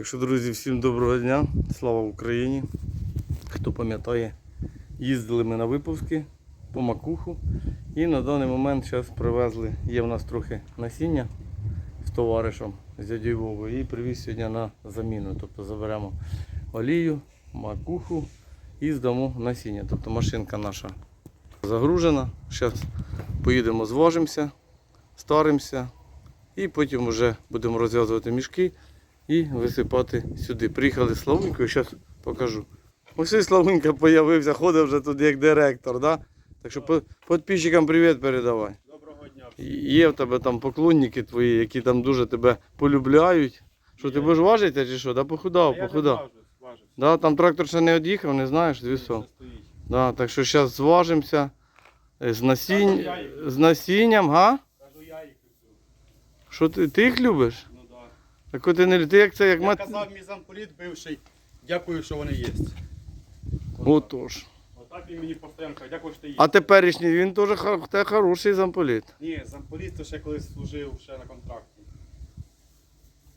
Так що, друзі, всім доброго дня. Слава Україні. Хто пам'ятає, їздили ми на випуски по макуху. І на даний момент зараз привезли, є в нас трохи насіння з товаришем з дядю Вовою і привіз сьогодні на заміну. Тобто заберемо олію, макуху і здамо насіння. Тобто машинка наша загружена. Зараз поїдемо, зважимося, старимося і потім вже будемо розв'язувати мішки і висипати сюди. Приїхали з Славунькою, зараз покажу. Ось і Славунька з'явився, ходить вже тут як директор. Да? Так що підписчикам привіт передавай. Доброго дня. Є в тебе там поклонники твої, які там дуже тебе полюбляють. Що ти будеш важити чи що? Да похудав, похудав. Да, там трактор ще не від'їхав, не знаєш, з вісом. Все стоїть. Да, так що зараз зважимося е, з, насінь... З насінням, га? Кажу, я їх люблю. Що ти, ти їх любиш? Так от ти не ти як це, як Я мат... казав мій замполіт бивший, дякую, що вони є. Отож. Отак він мені постійно каже, дякую, що ти є. А теперішній він теж хор- те хороший замполіт. Ні, замполіт то ще колись служив ще на контракті.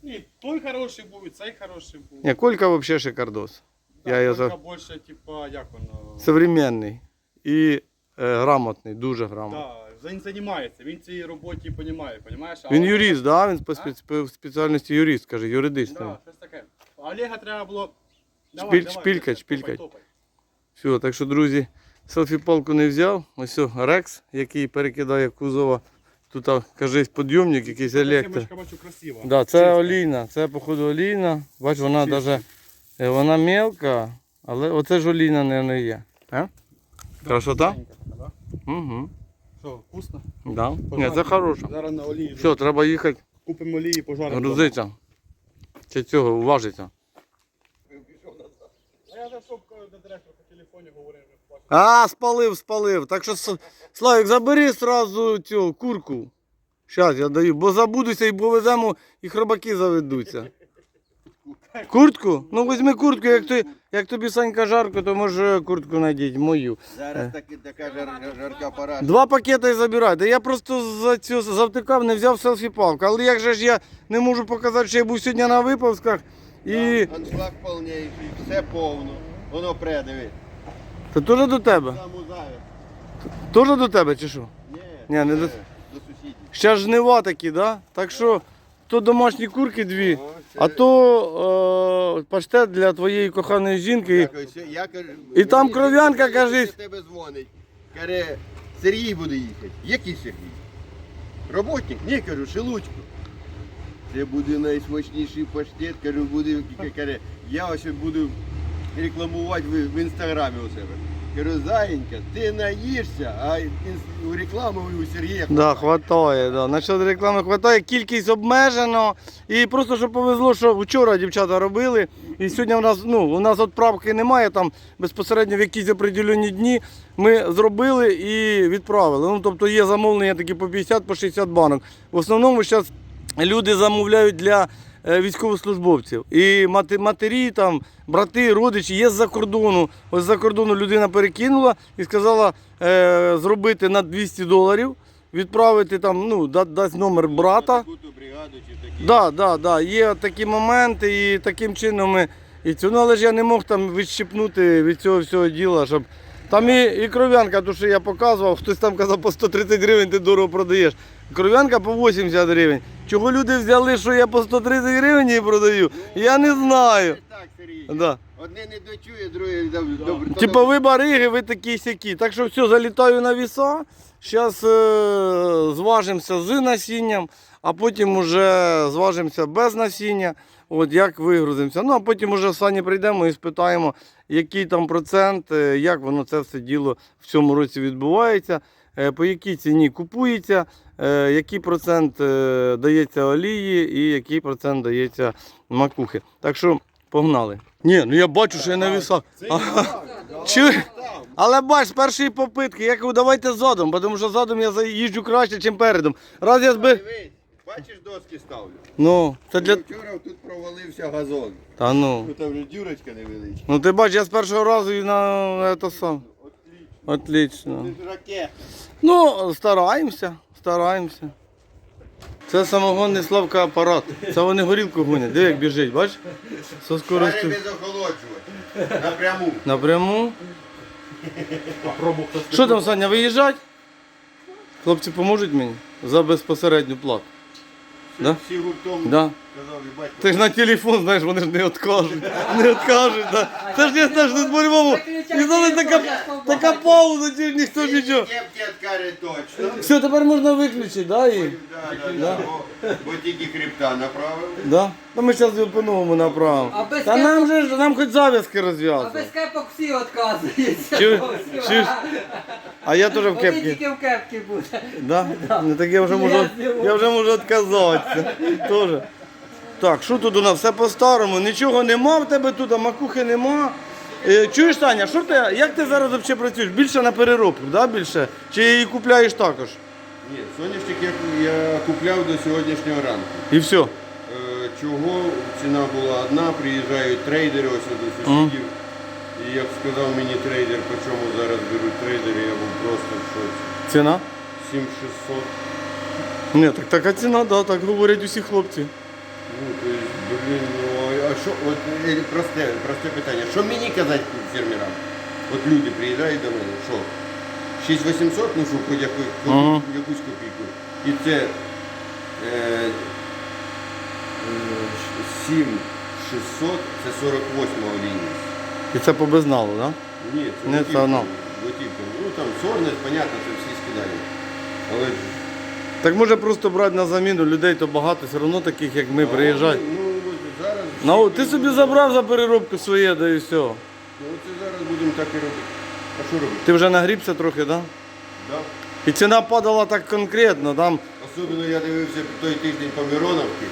Ні, той хороший був, і цей хороший був. Ні, Колька взагалі шикардос. Да, я його за- більше, типа, як воно. Современний і е, грамотний, дуже грамотний. Да, він займається, він цій роботі розуміє, розумієш? А Він Олега- юрист, да? Він по спец- по спеціальності юрист, каже, юридичний. Да, щось таке. А Олега треба було. Шпиль- шпилькать, топай, шпилькать. топай. Все, так що, друзі, селфі-палку не взяв. Ось о, Рекс, який перекидає кузова. Тут, а, кажись, підйомник, якийсь електро. Сімочка, бачу, красива. Да, це Чиста. олійна, це походу олійна. Бач, вона Чиста. даже, е, вона мелка, але оце ж олійна не, не є. А? Красота? Чистенька така, да? Угу. Що, вкусно? Да. Ні, це хороше. Зараз на олії. Все, треба їхати Купимо олії пожаримо. грузитися. Чи цього уважиться. А я зайшов до директора по телефоні, говорив, вже бачив. А, спалив, спалив. Так що, С- Славік, забери сразу цю курку. Щас я даю, бо забудуся і повеземо, і хробаки заведуться. Куртку? Ну візьми куртку, як, ти, як тобі Санька жарко, то може куртку знайдіть, мою. Зараз таки така жар, жар- жарка пора. Два пакети і забирайте. Я просто за цю завтикав, не взяв селфі-палку. Але як же ж я не можу показати, що я був сьогодні на випусках. І. Аншлаг повніший, все повно. Воно предиви. Це теж до тебе? Там. Теж до тебе чи що? Ні, Ні, не це до- до сусідів. Ще жнива такі, да? Так що то домашні курки дві, О, це- а то е, паштет для твоєї коханої жінки. Дякую, я кажу, І там мені кров'янка, кажись. до тебе дзвонить. Каже, Сергій буде їхати. Який Сергій? Роботник? Ні, кажу, шелудько. Це буде найсмачніший паштет, кажу, буде, каже, я ось буду рекламувати в, в інстаграмі у себе. Кажу, зайенька, ти наїшся, а у рекламу у Сергія Да, хватає, да. Насчет реклами хватає, кількість обмежено. І просто що повезло, що вчора дівчата робили. І сьогодні у нас, ну, у нас відправки немає, там безпосередньо в якісь определені дні ми зробили і відправили. Ну, тобто є замовлення такі по 50, по 60 банок. В основному зараз люди замовляють для військовослужбовців. І матері, там, брати, родичі є з-за кордону. Ось з-за кордону людина перекинула і сказала е, зробити на 200 доларів, відправити там, ну, да- дасть номер брата. Да, да, да, є такі моменти, і таким чином ми. І цю, ну, але ж я не мог там відщипнути від цього всього діла, щоб. Там і, і кров'янка, то що я показував, хтось там казав по 130 гривень ти дорого продаєш. Кров'янка по 80 гривень. Чого люди взяли, що я по 130 гривень її продаю? Я не знаю. Так, Сергій. Да. Одне не дочує, друге добре. Типа ви бариги, ви такі сякі. Так що все, залітаю на віса. Зараз е, зважимося з насінням, а потім вже зважимося без насіння. От як вигрузимося. Ну а потім уже в сані прийдемо і спитаємо, який там процент, е, як воно це все діло в цьому році відбувається, е, по якій ціні купується, який процент е, дається олії і який процент дається макухи. Так що погнали. Ні, ну я бачу, що я на вісах. Чу... Але бач, з першої попитки, я кажу, давайте задом, бо тому що задом я заїжджу краще, ніж передом. Раз я. Дивись, бачиш, доски ставлю. Ну, це для. Вчора тут провалився газон. Та ну. Тут там вже дюрочка невеличка. Ну ти бачиш, я з першого разу і на це сам. Отлично. Ж ракета. Ну, стараємося, стараємося. Це самогонний Славка апарат. Це вони горілку гонять. Диви, як біжить, бачиш? Со скоростю. без охолоджувати. Напряму. Напряму. Що там, Саня, виїжджать? Хлопці поможуть мені за безпосередню плату. Да? Всі гуртом Да. Ти ж на телефон, знаєш, вони ж не відкажуть. Не відкажуть. Да. Це ж не знаєш, не по-любому. І знову така, така пауза, чи ж ніхто ж нічого. Точно. Все, тепер можна виключити, да? І... Да, да, да. Бо, бо тільки хребта направив. Да? Ну ми зараз його по-новому направимо. А без Та кепок- нам же ж, нам хоч зав'язки А розв'язують. без кепок всі відказуються. А я теж в Вони кепці. тільки в кепці буде. Да? Ну так я вже можу, я вже можу відказатися. Тоже. Так, що тут у нас? Все по-старому, нічого нема в тебе тут, а макухи нема. Е, чуєш, Таня, що ти, як ти зараз взагалі працюєш? Більше на переробку, да, більше? Чи її купляєш також? Ні, соняшник я, я купляв до сьогоднішнього ранку. І все. Е, чого ціна була одна, приїжджають трейдери ось до сусідів. І як сказав мені трейдер, по чому зараз беруть трейдери, я був просто в шоці. Ціна? 7600. Ні, так така ціна, да, так говорять усі хлопці. Ну, то есть, блін, ну, а що, от е, просте, просте питання. Що мені казати фермерам? От люди приїжджають до мене, що? 6800, ну що, хоч яку, хоч Ага. якусь копійку. І це е, е, 7600, це 48 лінії. І це по безналу, так? Да? Ні, це Не готівка, це воно. готівка. Ну там сорнець, понятно, це всі скидають. Але ж Так може просто брати на заміну людей, то багато, все одно таких, як ми, приїжджають. Ну, от зараз. Ну, всі ти собі забрав за переробку своє, да і все. Ну, це зараз будемо так і робити. А що робити? Ти вже нагрібся трохи, так? Да? Да? І ціна падала так конкретно, там Особливо я дивився той тиждень по Мироновці.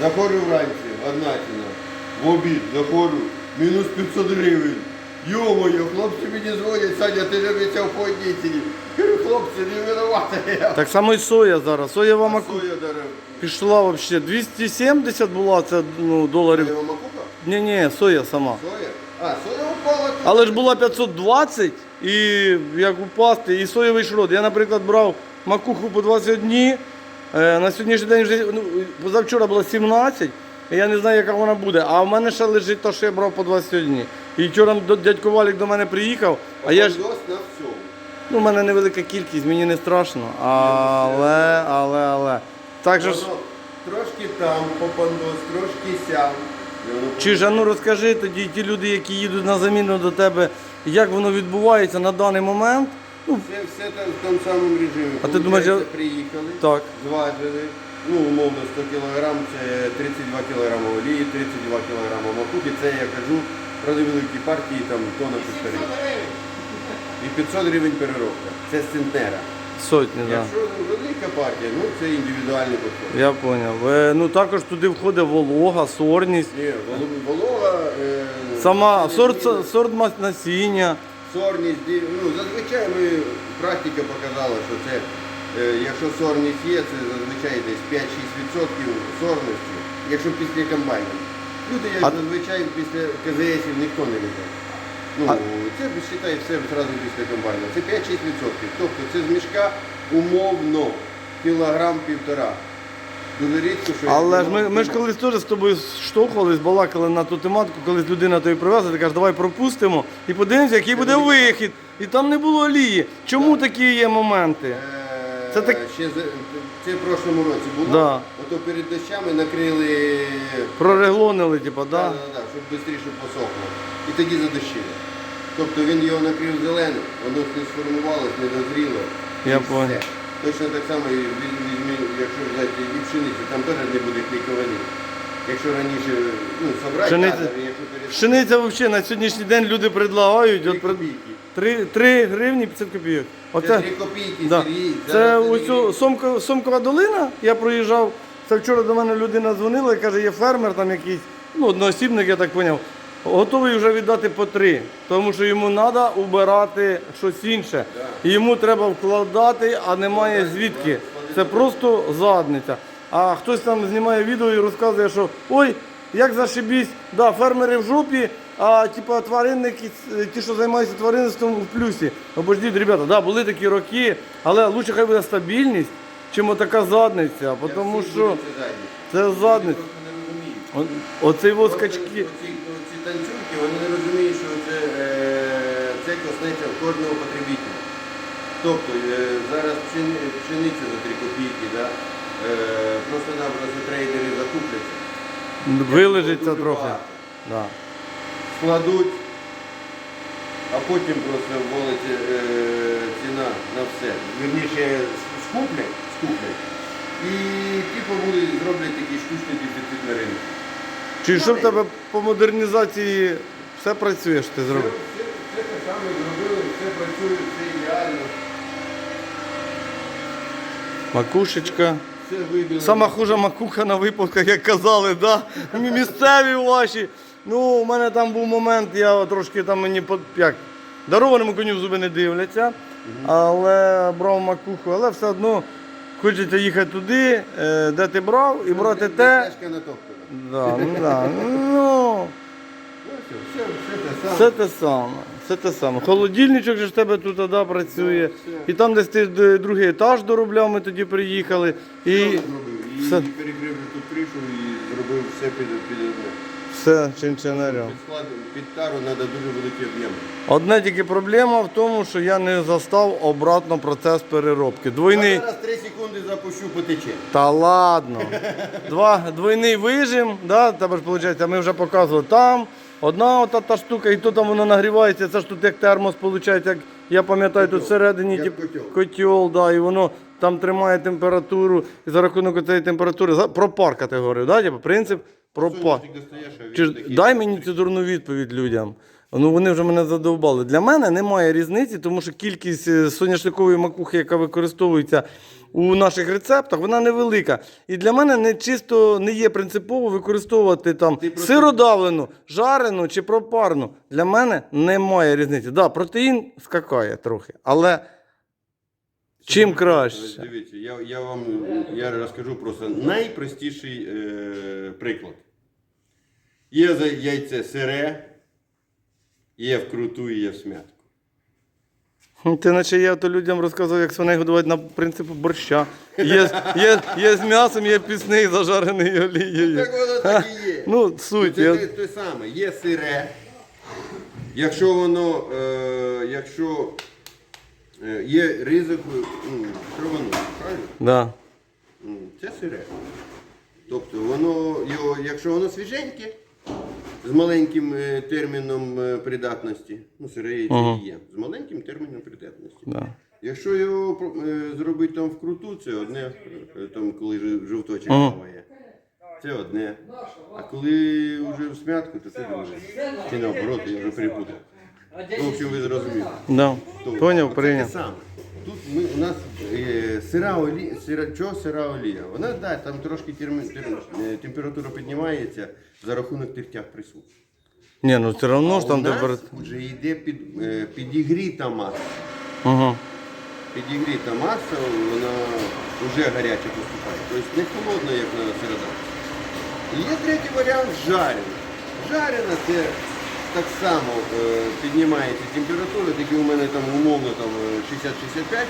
Заходжу вранці, одна ціна. В обід заходжу, мінус 500 гривень. Йо-моє, хлопці мені дзвонять, Саня, ти ж обіцяв по одній ціні. Хлопці, не винувата я. так само і соя зараз. Соєва А маку соя дерев. пішла взагалі. 270 була це ну, доларів. Соєва макуха? Ні, ні, соя сама. Соя? А, соя упала. тут. Але ж була 520 і як упасти, і соєвий шрот. Я, наприклад, брав макуху по 21. е, На сьогоднішній день вже ну, позавчора було 17. і Я не знаю, яка вона буде. А в мене ще лежить те, що я брав по 21. І вчора до- дядько Валік до мене приїхав, а я ж. Попадос на всьому. Ну, в мене невелика кількість, мені не страшно. Але, але, але. Так же ж. Трошки там попандос, трошки сям. І Чи ж, ну розкажи тоді ті люди, які їдуть на заміну до тебе, як воно відбувається на даний момент. Ну, Все, все там в тому самому режимі. А ти думаєш, я- приїхали, так. зважили, ну, умовно 100 кг це 32 кг олії, 32 кг макухи. Це я кажу про невеликі партії, там тонна півтори. І 500 гривень переробка. Це з центнера. Сотні, так. Якщо велика партія, ну це індивідуальний підход. Я зрозумів. Е, ну також туди входить волога, сорність, Ні, воло- волога, е, сама не сорт, сорт мас- насіння. Сорність, ді- ну, зазвичай ми, практика показала, що це, е, якщо сорність є, це зазвичай десь 5-6% сорності, якщо після комбайну. Люди, як А- зазвичай після КЗСів ніхто не везе. Ну, А- це вважай все одразу після комбайну. Це 5-6%. Тобто це з мішка умовно кілограм-півтора. Дуже рідко, що Але ж ми, ми ж колись теж з тобою штовхувались, балакали на ту тематику, колись людина тобі привезла, ти кажеш, давай пропустимо і подивимося, який буде вихід. І там не було олії. Чому такі є моменти? Е, Це так- Ще за- це в прошлому році було. Да. Ото перед дощами накрили Прореглонили, типу, да, да? да, да, щоб швидше посохло. І тоді задощили. Тобто він його накрив зеленим, воно не сформувалось, не дозріло. Я понял. Точно так само, і якщо взяти і пшеницю, там теж не буде клейковини. Якщо раніше ну, собрати, Пшениця- кадр, якщо перед Пшениця взагалі на сьогоднішній день люди предлагають. Три От, копійки. 3, 3 гривні 50 копійок. Це Оце, 3 копійки, да. Сергій. Це зараз ось Сомкова долина, я проїжджав. Це вчора до мене людина дзвонила і каже, є фермер там якийсь, ну, одноосібник, я так зрозумів, готовий вже віддати по три, тому що йому треба убирати щось інше. Йому треба вкладати, а немає звідки. Це просто задниця. А хтось там знімає відео і розказує, що ой, як зашибісь, да, фермери в жопі, а типа тваринники, ті, що займаються тваринництвом в плюсі. Обождіть, ребята, да, були такі роки, але лучше хай буде стабільність, чим отака задниця, тому що це задниця. Оцей воскачки. Коснеться кожного потребителя. Тобто е, зараз пшениця за 3 копійки, да? е, просто-напросто трейдери закупляться. Вилежиться трохи. Да. Складуть, а потім просто вводиться е, ціна на все. Вірніше, скуплять, скуплять. І типу будуть зроблять такий штучний дефіцит на ринку. Чи що в тебе по модернізації все працює, що ти зробив? Саме зробили, все працює, все ідеально, Макушечка. все вибілено. Сама хужа макуха на випусках, як казали, да? Місцеві ваші. Ну, у мене там був момент, я трошки там мені як, дарованому коню в зуби не дивляться, але брав макуху, але все одно хочеться їхати туди, е, де ти брав, і брати те. Да, ну, да. ну, Ну, все, все, все те саме. все те саме. Все те саме. Холодильничок же ж тебе тут да, працює. І там, десь ти д- другий етаж доробляв, ми тоді приїхали. І Все зробив. І перекрив тут кришу і зробив все під, під одне. все чинчинарем. Під склад, під тару треба дуже великий об'єм. Одна тільки проблема в тому, що я не застав обратно процес переробки. Двойний. Зараз 3 секунди запущу, потече. Та ладно. Два, двойний вижим, да, тебе ж виходить, ми вже показували там. Одна ота та штука, і то там воно нагрівається, це ж тут як термос виходить, як я пам'ятаю, тут всередині тип, котел. котел, да, і воно там тримає температуру, і за рахунок цієї температури, за, пропар категорію, да, типу, принцип достаєш, а він Чи ж такий. дай мені цю дурну відповідь людям. Ну вони вже мене задовбали. Для мене немає різниці, тому що кількість е, соняшникової макухи, яка використовується у наших рецептах, вона невелика. І для мене не чисто не є принципово використовувати там сиродавлену, жарену чи пропарну. Для мене немає різниці. Да, протеїн скакає трохи, але чим краще. Дивіться, я, я вам я розкажу просто найпростіший е, приклад. Є яйце сире, є вкруту і є в смятку. Ти наче я то людям розказував, як свиней годувати на принципу борща. Є, є, є з м'ясом, є пісний зажарений олією. Так воно так і є. Ну, суть. Це Я... те, те саме, є сире. Якщо воно, е, якщо е, є ризик, ну, що воно, правильно? Да. Ну, Це сире. Тобто воно, його, якщо воно свіженьке, з маленьким е, терміном е, придатності, ну сире яйце Ага. є, з маленьким терміном придатності. Да. Якщо його е, зробити там вкруту, це одне, там, коли жов- жовточок Ага. плаває. Це одне. А коли вже в смятку, то це друге. Чи наоборот, я вже перепутав. Ну, в общем, ви зрозуміли. Да. То, Поняв, прийняв. Тут ми, у нас е, сира олія, сира, чого сира олія? Вона, да, там трошки терми, тер- е, температура піднімається за рахунок тертях присутніх. Ні, ну все одно ж там тепер. вже йде під, е, підігріта маса. Ага. Підігріта маса, вона вже гаряча поступає. Тобто не холодна, як на сиродавці. І є третій варіант жарена. Жарена це так само е, піднімається температура, тільки у мене там умовно там е, 60-65,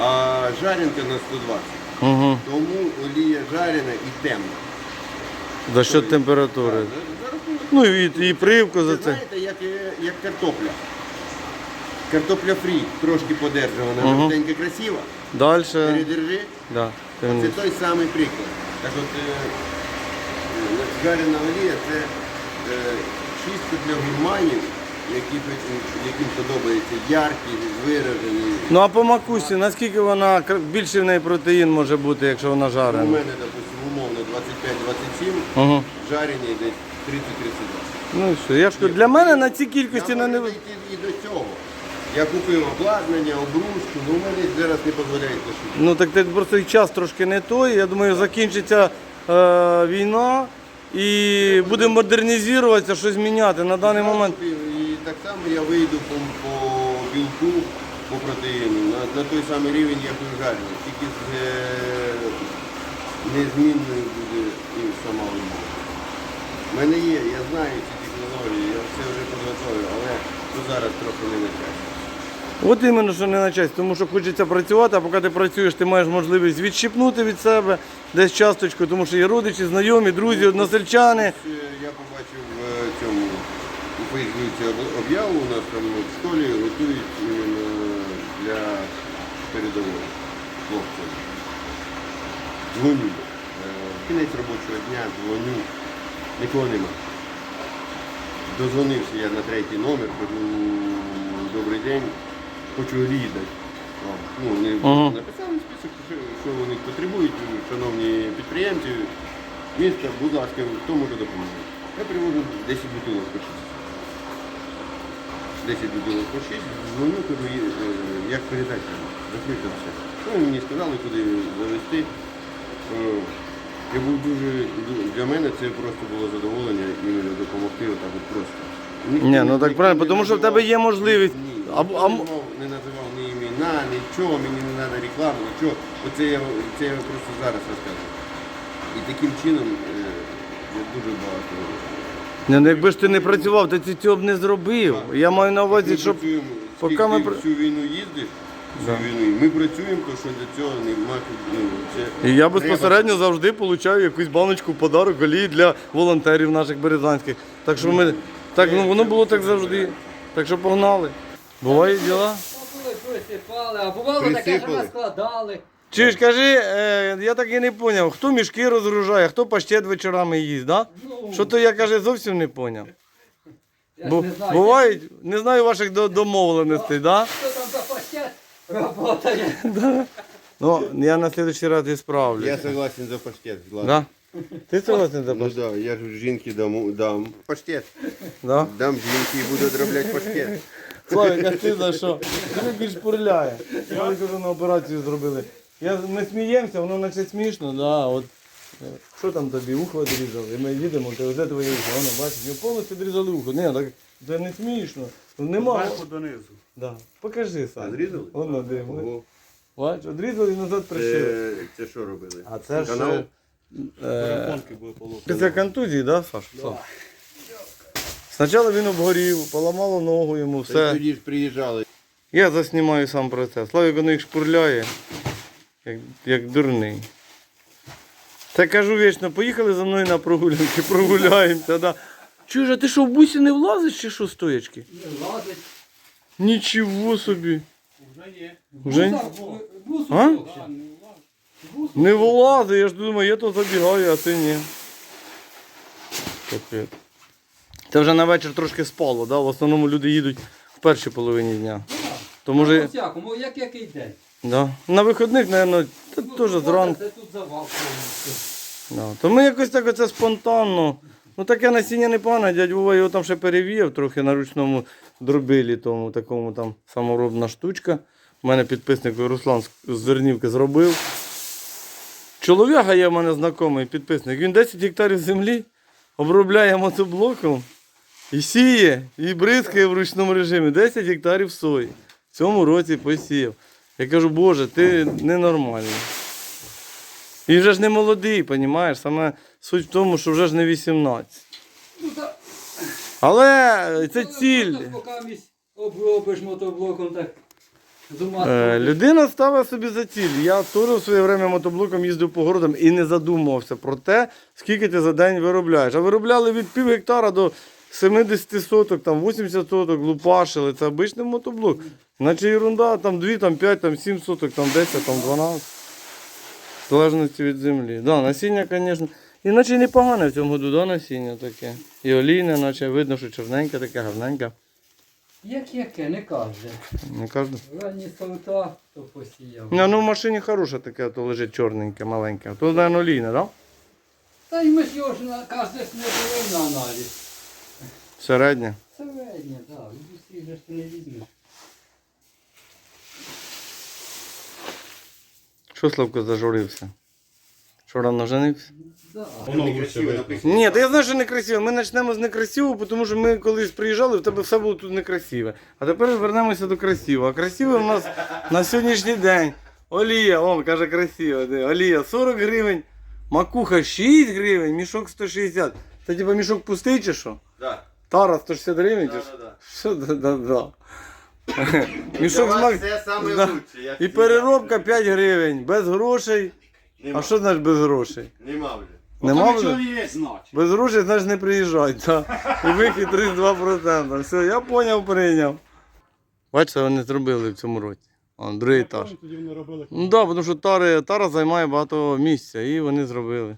а жаренка на 120. Угу. Тому олія жарена і темна. За що температури. За- за рахунок Ну і, і привку за Це це. знаєте, як, е, як картопля. Картопля фрі, трошки подержана, Ага. жовтенька красива. Далі. Передержи. Да. Це той самий приклад. Так от е, е, жарена олія це е, чисто для гурманів, які, яким подобається яркі, виражені. Ну а по макусі, наскільки вона більший в неї протеїн може бути, якщо вона У мене, допустимо, умовно 25-27, Угу. жарені десь 30-32. Ну і що, я ж кажу, для мене на цій кількості на не і до цього. Я купив обладнання, обрушку, ну у мене зараз не дозволяють лише. Ну так ти просто і час трошки не той. Я думаю, закінчиться е, війна і буде модернізуватися, щось міняти на даний момент. І так само я вийду по, по білку, по протеїну, на, на той самий рівень, як і жарений. Тільки з, е, незмінною буде і сама умова. У мене є, я знаю ці технології, я все вже підготовив, але то зараз трохи не на часі. От іменно, що не на честь, тому що хочеться працювати, а поки ти працюєш, ти маєш можливість відщипнути від себе десь часточку, тому що є родичі, знайомі, друзі, односельчани. Е, Я побачив в цьому у Фейсбуці об'яву, у нас там в школі готують для передової хлопців. Дзвоню. Е, Кінець робочого дня дзвоню, нікого нема. Дозвонився я на третій номер, кажу, добрий день, хочу рідати. Ну, вони Ага. написали список, що, що вони потребують, шановні підприємці. Місто, будь ласка, хто може допомогти? Я привожу 10 бутилок по 6. 10 бутилок по 6, дзвоню, кажу, «Є, е, як передати, закрити все. Ну, мені сказали, куди завести. Е, Я був дуже, для мене це просто було задоволення іменно допомогти отак от просто. Ні, ну так ніхто правильно, не тому що в тебе є можливість. Ні, А- ніхто а не м- не називав ні імена, нічого, мені не треба реклами, нічого. Оце я, це я просто зараз розказую. І таким чином е, я дуже багато. Ні, ну якби ж ти не працював, то ти цього б не зробив. Я маю на увазі, щоб. працюємо, поки скільки ми ти пр- всю війну їздиш, всю війну, і ми працюємо, то що для цього нема ну, це І я треба. безпосередньо завжди получаю якусь баночку подарок олії для волонтерів наших березанських. Так що ми. Так, ну воно було так завжди. Так що погнали. Бувають діла. Були присипали, а бувало таке, що Присипали. нас складали. Чи ж кажи, е, я так і не зрозумів, хто мішки розгружає, хто паштет вечорами їсть, да? Ну, Що то я каже, зовсім не зрозумів. я ж Бо, не знаю, бувають, не знаю ваших до- домовленостей, да? Хто там за паштет работає? Ну, я на следующий раз і справлю. Я согласен за паштет. Да? Ти согласен за Ну паштет? да, я ж жінки дам, дам паштет. Да? Дам жінки і буду одробляти паштет. Славик, а ти за що? Тобі більш пурляє. Я кажу, на операцію зробили. Я, ми сміємося, воно наче смішно, да, от. Що там тобі, ухо відрізали? І ми їдемо, ти вже твоє ухо, воно бачиш, його повністю відрізали ухо. Ні, так це не смішно. Нема. Зверху донизу. Да. Покажи сам. А зрізали? Воно дивимо. Ого. Бач, відрізали і назад пришили. Це, це що робили? А це ж Канал? е, Перепонки були полопані. після контузії, да, Саш? Слав? Спочатку він обгорів, поламало ногу йому, все. Тоді ж приїжджали. Я заснімаю сам процес. Славік воно їх шпурляє, як, як дурний. Та кажу вічно, поїхали за мною на прогулянки, прогуляємося. Да. Чужа, ти що в бусі не влазиш чи що стоячки? Не влазить. Нічого собі. Вже є. Вже А? Не влазить, я ж думаю, я то забігаю, а ти ні. Капець. Це вже на вечір трошки спало, да? в основному люди їдуть в першій половині дня. То може, всякому, як який день. да. на вихідних, мабуть, Ну, теж зранку. Це тут завал. Да. То ми якось так оце спонтанно. Ну таке насіння непогане, дядь Вова його там ще перевіяв трохи на ручному дробилі, тому такому там саморобна штучка. У мене підписник Руслан з- Зернівки зробив. Чоловіка є в мене знайомий підписник. Він 10 гектарів землі обробляє мотоблоком і сіє, і бризкає в ручному режимі 10 гектарів сої. В цьому році посіяв. Я кажу, Боже, ти ненормальний. І вже ж не молодий, розумієш? Саме суть в тому, що вже ж не 18. Ну, Але це ціль. обробиш мотоблоком, так Е, людина ставила собі за ціль. Я теж в своє время мотоблоком їздив по городам і не задумувався про те, скільки ти за день виробляєш. А виробляли від пів гектара до 70 соток, там 80 соток, лупашили. Це обичний мотоблок. Наче ерунда, там 2, там 5, там 7 соток, там 10, там 12. В залежності від землі. Да, насіння, звісно. І наче й непогане в цьому году, да, насіння таке. І олійне, наче видно, що чорненьке таке, гарненьке. Як яке, не каже. Не кожен. Ранні сорта, то посіяв. Не, ну в машині хороше таке, то лежить чорненьке, маленьке. То, мабуть, олійне, так? Да? Та й ми ж його ж на кожне не на аналіз. Середнє. Середнє, так. В усіх же ж ти не візьмеш. Що Славко зажурився? Що рано женився? Да. Воно лучше Некрасиво видно. написано. Ні, та я знаю, що некрасиво. Ми почнемо з некрасивого, тому що ми колись приїжджали, в тебе все було тут некрасиве. А тепер вернемося до красивого. А красиве у нас на сьогоднішній день. Олія, он каже красиво. де, Олія 40 гривень, макуха 6 гривень, мішок 160. Це типа мішок пустий чи що? Да. Тара 160 гривень Да, да, да. Що да, да, да. Мішок з мак... Це саме Да. лучше. як І завжди. переробка 5 гривень, без грошей. Нема. А що значить без грошей? Нема вже. Нема Нічого вже? не є, значить. Без грошей, значить не приїжджай. Та. І вихід 32%. Все, я поняв, прийняв. Бачите, вони зробили в цьому році. Вон, другий етаж. Тоді вони робили. Ну так, да, тому що тари, тара займає багато місця і вони зробили.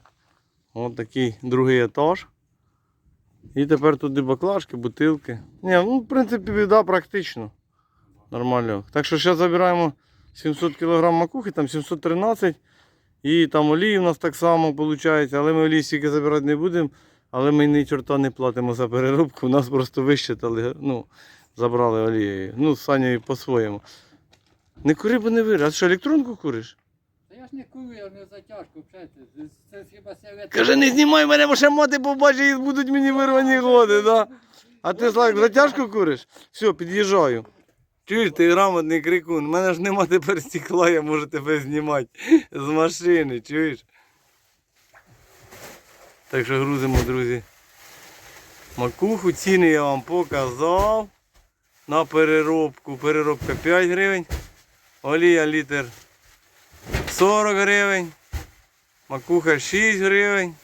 Ось такий другий етаж. І тепер туди баклажки, бутилки. Ні, ну в принципі, да, практично. Нормально. Так що зараз забираємо 700 кг макухи, там 713. І там олії у нас так само виходить, але ми олії стільки забирати не будемо. Але ми ні чорта не платимо за переробку. Нас просто вищитали, ну, забрали олією. Ну, з Санєю по-своєму. Не кури, бо не вирі. А що, електронку куриш? Я ж не курю, я не затяжку. Це, хіба сигарета. Каже, не знімай мене, бо ще мати побачить будуть мені вирвані годи, да? А ти Славик, затяжку куриш? Все, під'їжджаю. Чуєш, ти грамотний крикун. У мене ж нема тепер стекла, я можу тебе знімати з машини, чуєш? Так що грузимо, друзі. Макуху, ціни я вам показав. На переробку. Переробка 5 гривень. Олія літр 40 гривень. Макуха 6 гривень.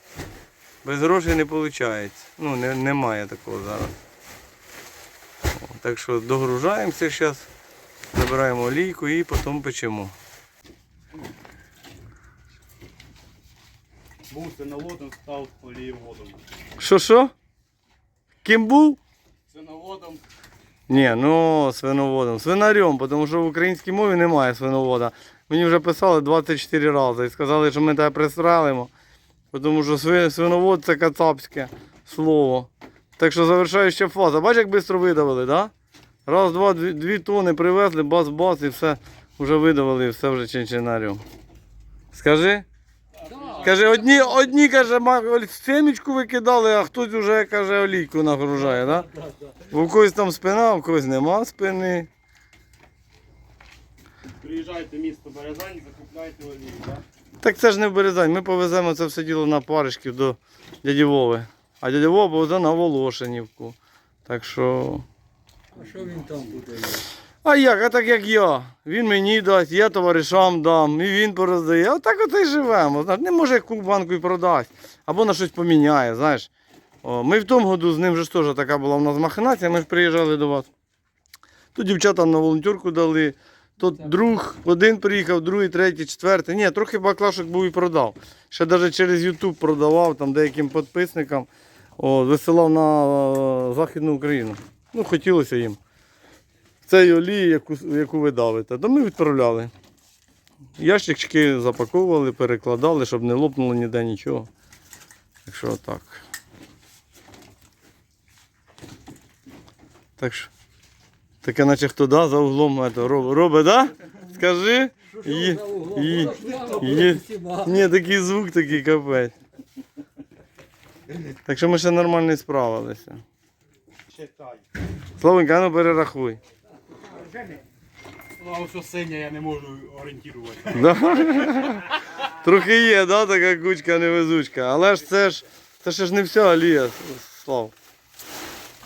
Без грошей не виходить. Ну, не, немає такого зараз. О, Так що догружаємося зараз, забираємо олійку і потім печемо. Був свиноводом, став олієводом. Що що? Ким був? Свиноводом. Ні, ну свиноводом. Свинарем, тому що в українській мові немає свиновода. Мені вже писали 24 рази і сказали, що ми тебе пристрелимо. Тому що свиновод це кацапське слово. Так що завершаюча фаза. Бачиш, як швидко видавили? Да? Раз, два, дві, дві тони привезли, бас-бас і все вже видавили, і все вже чинчинарем. Скажи? Каже, одні, одні каже, семічку викидали, а хтось вже каже, олійку нагружає? Да? У когось там спина, у когось нема спини. Приїжджайте в місто Березань, закупляйте олію, так? Так це ж не в Березань. Ми повеземо це все діло на паришків до дяді Вови. А дядя Вова повезе на Волошинівку. Так що. А що він там буде? А як? А так як я. Він мені дасть, я товаришам дам, і він пороздає. А так оце й живемо. Знаєш, не може яку банку і продасть. Або на щось поміняє, знаєш. О, ми в тому году з ним же ж теж така була у нас махінація, ми ж приїжджали до вас. Тут дівчатам на волонтерку дали. Тут друг один приїхав, другий, третій, четвертий. Ні, трохи баклашок був і продав. Ще навіть через YouTube продавав там деяким підписникам. Висилав на е, Західну Україну. Ну, хотілося їм. Це олії, яку, яку ви давите. То ми відправляли. Ящички запаковували, перекладали, щоб не лопнуло ніде нічого. Так що так. Так що. Таке наче хто да, за углом это, робить, да? Скажи. Є, є, є. Ні, такий звук такий капець. Так що ми ще нормально справилися. Читай. Славенька, ну перерахуй. А що синя я не можу орієнтувати. Да? Трохи є, да, така кучка невезучка. Але ж це ж це ж не вся алія, Слав.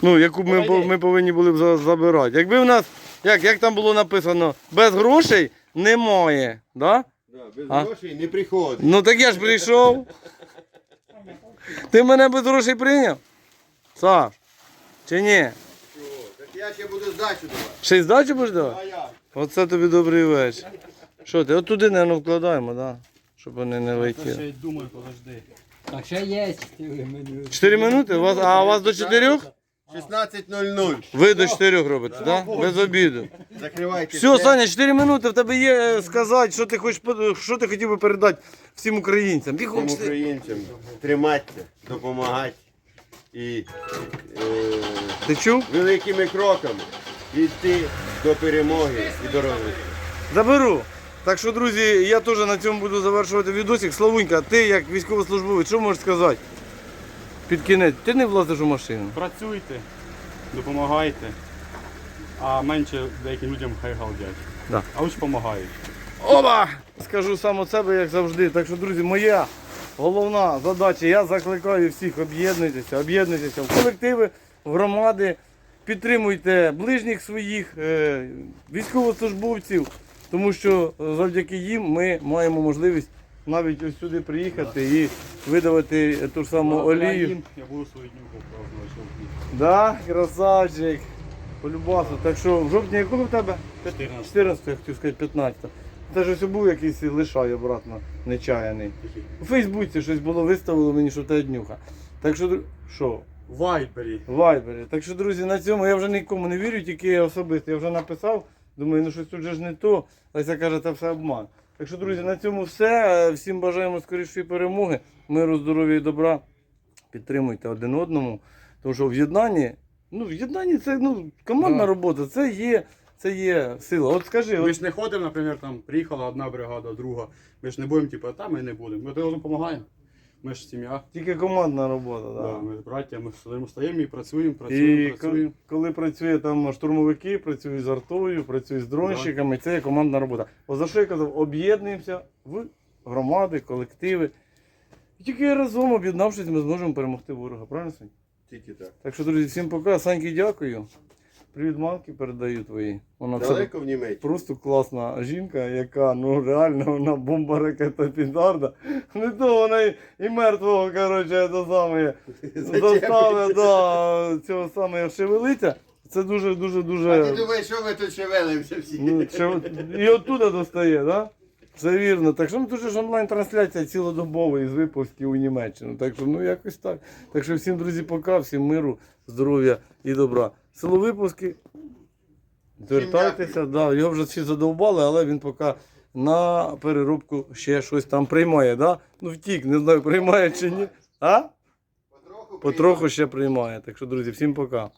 Ну, яку б ми, ми повинні були б за- забирати. Якби в нас, як, як там було написано, без грошей немає. Да? Да, без А? грошей не приходить. Ну так я ж прийшов. Ти мене без грошей прийняв? Саш? Чи ні? Так я ще буду здачу давати. Ще й здачу будеш давати? А я? Оце тобі добрий вечір. Що ти? От туди, мабуть, вкладаємо, да? щоб вони не Я летіли. ще й думаю, подожди. Так ще є 4 минути. Чотири минути? У вас, а у вас до чотирьох? 16.00. Ви до чотирьох робите, так? Да? Без обіду. Закривайте. Все, Саня, 4 минути в тебе є е, сказати, що ти хочеш по- що ти хотів би передати всім українцям. Бігом Всім чотири. українцям триматися, допомагати і е, Ти чув? великими кроками йти до перемоги і до розвитку. Заберу. Так що, друзі, я теж на цьому буду завершувати відосик. Славунька, ти як військовослужбовець, що можеш сказати? Під кінець, ти не влазиш у машину. Працюйте, допомагайте, а менше деяким людям хай галдять. Да. А ось допомагають. Оба! Скажу сам від себе, як завжди. Так що, друзі, моя головна задача, я закликаю всіх об'єднуйтеся, об'єднуйтеся в колективи, в громади, підтримуйте ближніх своїх е, військовослужбовців, тому що е, завдяки їм ми маємо можливість навіть ось сюди приїхати і видавати ту ж саму олію. Я буду свою днюху празднувати. Да, красавчик. Полюбасу. Так що в жовтні коли в тебе? 14. 14, я хотів сказати 15. Це ж ось був якийсь лишай обратно, нечаяний. У Фейсбуці щось було виставило мені, що тебе днюха. Так що, що? Вайбері. Вайбері. Так що, друзі, на цьому я вже нікому не вірю, тільки я особисто. Я вже написав. Думаю, ну щось тут же ж не то. Леся каже, це все обман. Так що, друзі, на цьому все. Е, Всім бажаємо скорішої перемоги, миру, здоров'я і добра. Підтримуйте один одному. Тому що в єднанні, ну в єднанні це ну, командна робота, це є, це є сила. От скажи, Ми от, ж не ходимо, наприклад, там приїхала одна бригада, друга. Ми ж не будемо, типу, там ми не будемо. Ми допомагаємо. Ми ж сім'я. тільки командна робота. Да. Да, ми браття, ми стоїмо, стоїмо і працюємо, працюємо, І ко- працюємо. коли працює там штурмовики, працюють з артою, працюють з дронщиками, це є командна робота. О, за що я казав, об'єднуємося в громади, колективи. І тільки разом об'єднавшись, ми зможемо перемогти ворога. Правильно, Сань? Тільки так. Так що, друзі, всім пока. Саньки, дякую. Привіт, мамки передаю твої. Вона Далеко в Німеччині. просто класна жінка, яка ну реально вона бомба ракета петарда. Не то вона і, і мертвого, коротше, до самої застави да, цього саме шевелиться. Це дуже, дуже, дуже. А ти думаєш, що ми тут шевелимося всі? Ну, шев... І оттуда достає, так? Да? Все вірно. Так що ну, тут ж онлайн-трансляція цілодобова із випусків у Німеччину. Так що ну якось так. Так що всім, друзі, пока, всім миру, здоров'я і добра. Село випуски. Звертайтеся, да, його вже всі задовбали, але він поки на переробку ще щось там приймає, да? Ну втік, не знаю, приймає чи ні. А? Потроху Потроху ще приймає. Так що, друзі, всім пока.